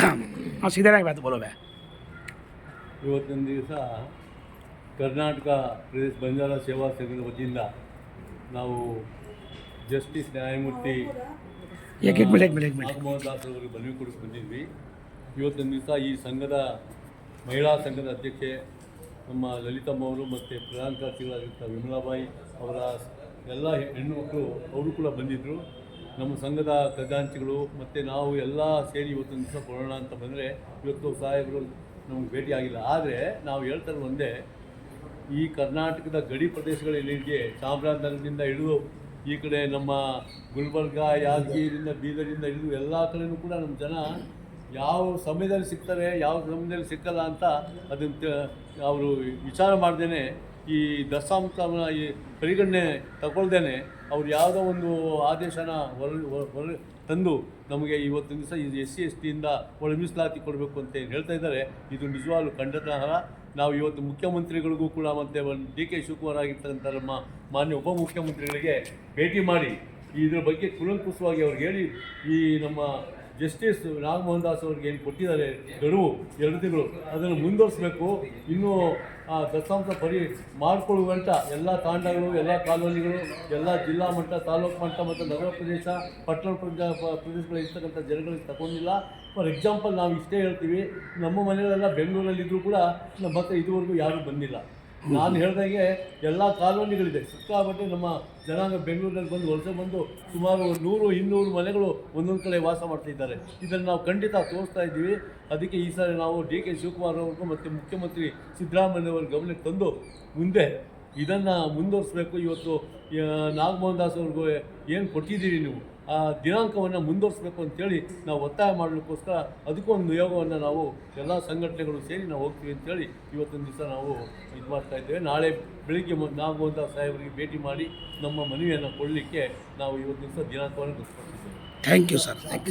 ಹಾಂ ಸಿದ್ದರಾಮಯ್ಯ ಬಾತು ಬೋಲವೆ ಇವತ್ತಿನ ದಿವಸ ಕರ್ನಾಟಕ ಪ್ರದೇಶ ಬಂಜಾರ ಸೇವಾ ಸಂಘದ ವತಿಯಿಂದ ನಾವು ಜಸ್ಟಿಸ್ ನ್ಯಾಯಮೂರ್ತಿ ನಾಗಮೋಹನ್ ದಾಸ್ ಅವರಿಗೆ ಮನವಿ ಕೊಡಕ್ಕೆ ಬಂದಿದ್ವಿ. ಇವತ್ತಿನ ದಿವಸ ಈ ಸಂಘದ ಮಹಿಳಾ ಸಂಘದ ಅಧ್ಯಕ್ಷೆ ನಮ್ಮ ಲಲಿತಮ್ಮ ಅವರು ಮತ್ತು ಪ್ರಧಾನ ಕಾರ್ಯದರ್ಶಿಗಳಾಗಿರ್ತಾರೆ ವಿಮಲಾಬಾಯಿ ಅವರ ಎಲ್ಲ ಹೆಣ್ಣು ಮಕ್ಕಳು ಅವರು ಕೂಡ ಬಂದಿದ್ದರು ನಮ್ಮ ಸಂಘದ ಖಜಾಂಚಿಗಳು ಮತ್ತು ನಾವು ಎಲ್ಲ ಸೇರಿ ಇವತ್ತೊಂದು ದಿವಸ ಕೊಡೋಣ ಅಂತ ಬಂದರೆ ಇವತ್ತು ಸಾಹೇಬರು ನಮಗೆ ಭೇಟಿ ಆಗಿಲ್ಲ. ಆದರೆ ನಾವು ಹೇಳ್ತಾರೆ ಒಂದೇ, ಈ ಕರ್ನಾಟಕದ ಗಡಿ ಪ್ರದೇಶಗಳಲ್ಲಿ ಚಾಮರಾಜನಗರದಿಂದ ಹಿಡಿದು ಈ ಕಡೆ ನಮ್ಮ ಗುಲ್ಬರ್ಗ ಯಾದಗಿರಿಂದ ಬೀದರಿಂದ ಹಿಡಿದು ಎಲ್ಲ ಕಡೆಯೂ ಕೂಡ ನಮ್ಮ ಜನ ಯಾವ ಸಮಯದಲ್ಲಿ ಸಿಗ್ತಾರೆ, ಯಾವ ಸಮಯದಲ್ಲಿ ಸಿಕ್ಕಲ್ಲ ಅಂತ ಅದನ್ನು ಅವರು ವಿಚಾರ ಮಾಡ್ದೇ ಈ ದಸ್ತಾಂಶ ಈ ಪರಿಗಣನೆ ತಗೊಳ್ದೇನೆ ಅವ್ರು ಯಾವುದೋ ಒಂದು ಆದೇಶನ ಹೊರ ತಂದು ನಮಗೆ ಇವತ್ತಿನ ದಿವಸ ಈ ಎಸ್ ಸಿ, ಎಸ್ ಟಿಯಿಂದ ಒಳ ಮೀಸಲಾತಿ ಕೊಡಬೇಕು ಅಂತ ಏನು ಹೇಳ್ತಾ ಇದ್ದಾರೆ, ಇದು ನಿಜವಾಗ್ಲೂ ಖಂಡನಾರ್ಹ ನಾವು ಇವತ್ತು ಮುಖ್ಯಮಂತ್ರಿಗಳಿಗೂ ಕೂಡ ಮತ್ತೆ ಡಿ ಕೆ ಶಿವಕುಮಾರ್ ಆಗಿರ್ತಕ್ಕಂಥ ನಮ್ಮ ಮಾನ್ಯ ಉಪಮುಖ್ಯಮಂತ್ರಿಗಳಿಗೆ ಭೇಟಿ ಮಾಡಿ, ಇದ್ರ ಬಗ್ಗೆ ಕುಲಂಕುಷವಾಗಿ ಅವ್ರಿಗೆ ಹೇಳಿ, ಈ ನಮ್ಮ ಜಸ್ಟಿಸ್ ನಾಗಮೋಹನ್ ದಾಸ್ ಅವ್ರಿಗೆ ಏನು ಕೊಟ್ಟಿದ್ದಾರೆ, ಗಡುವು ಎರಡು ತಿಂಗಳು, ಅದನ್ನು ಮುಂದುವರಿಸಬೇಕು. ಇನ್ನೂ, ಆ, ದತ್ತಾಂಶ ಪರಿ ಮಾಡಿಕೊಳ್ಳುವಂಥ ಎಲ್ಲ ತಾಂಡಗಳು, ಎಲ್ಲ ಕಾಲೋನಿಗಳು, ಎಲ್ಲ ಜಿಲ್ಲಾ ಮಟ್ಟ, ತಾಲೂಕು ಮಟ್ಟ ಮತ್ತು ನಗರ ಪ್ರದೇಶ, ಪಟ್ಟಣ ಪ್ರದೇಶ ಪ್ರದೇಶಗಳು ಇರ್ತಕ್ಕಂಥ ಜನಗಳಿಗೆ ತಗೊಂಡಿಲ್ಲ. ಫಾರ್ ಎಕ್ಸಾಂಪಲ್ ನಾವು ಇಷ್ಟೇ ಹೇಳ್ತೀವಿ, ನಮ್ಮ ಮನೆಗಳೆಲ್ಲ ಬೆಂಗಳೂರಲ್ಲಿದ್ದರೂ ಕೂಡ ನಮ್ಮ ಮತ್ತೆ ಇದುವರೆಗೂ ಯಾರೂ ಬಂದಿಲ್ಲ. ನಾನು ಹೇಳ್ದಾಗೆ ಎಲ್ಲ ಕಾಲೋನಿಗಳಿದೆ. ಸಿಕ್ಕಾಪಟ್ಟೆ ನಮ್ಮ ಜನಾಂಗ ಬೆಂಗಳೂರಿನಲ್ಲಿ ಬಂದು ವಲಸೆ ಬಂದು ಸುಮಾರು ನೂರು, ಇನ್ನೂರು ಮನೆಗಳು ಒಂದೊಂದು ಕಡೆ ವಾಸ ಮಾಡ್ತಾ ಇದ್ದಾರೆ. ಇದನ್ನು ನಾವು ಖಂಡಿತ ತೋರಿಸ್ತಾ ಇದ್ದೀವಿ. ಅದಕ್ಕೆ ಈ ಸಾರಿ ನಾವು ಡಿ ಕೆ ಶಿವಕುಮಾರ್ ಅವ್ರಿಗೂ ಮತ್ತು ಮುಖ್ಯಮಂತ್ರಿ ಸಿದ್ದರಾಮಯ್ಯ ಅವ್ರ ಗಮನಕ್ಕೆ ತಂದು ಮುಂದೆ ಇದನ್ನು ಮುಂದುವರಿಸ್ಬೇಕು. ಇವತ್ತು ನಾಗಮೋಹನ್ ದಾಸ್ ಅವ್ರಿಗೂ ಏನು ಕೊಟ್ಟಿದ್ದೀರಿ ನೀವು? ಆ ದಿನಾಂಕವನ್ನು ಮುಂದುವರಿಸಬೇಕು ಅಂತೇಳಿ ನಾವು ಒತ್ತಾಯ ಮಾಡಲಿಕ್ಕೋಸ್ಕರ ಅದಕ್ಕೂ ಒಂದು ನಿಯೋಗವನ್ನು ನಾವು ಎಲ್ಲ ಸಂಘಟನೆಗಳು ಸೇರಿ ನಾವು ಹೋಗ್ತೀವಿ ಅಂತೇಳಿ ಇವತ್ತಿನ ದಿವಸ ನಾವು ಇದು ಮಾಡ್ತಾ ಇದ್ದೇವೆ. ನಾಳೆ ಬೆಳಿಗ್ಗೆ ನಾಗವಂತ ಸಾಹೇಬರಿಗೆ ಭೇಟಿ ಮಾಡಿ ನಮ್ಮ ಮನವಿಯನ್ನು ಕೊಡಲಿಕ್ಕೆ ನಾವು ಇವತ್ತಿನ ದಿವಸ ದಿನಾಂಕವನ್ನು ಗೊತ್ತುಪಡಿಸಿದ್ದೇವೆ thank you sir thank you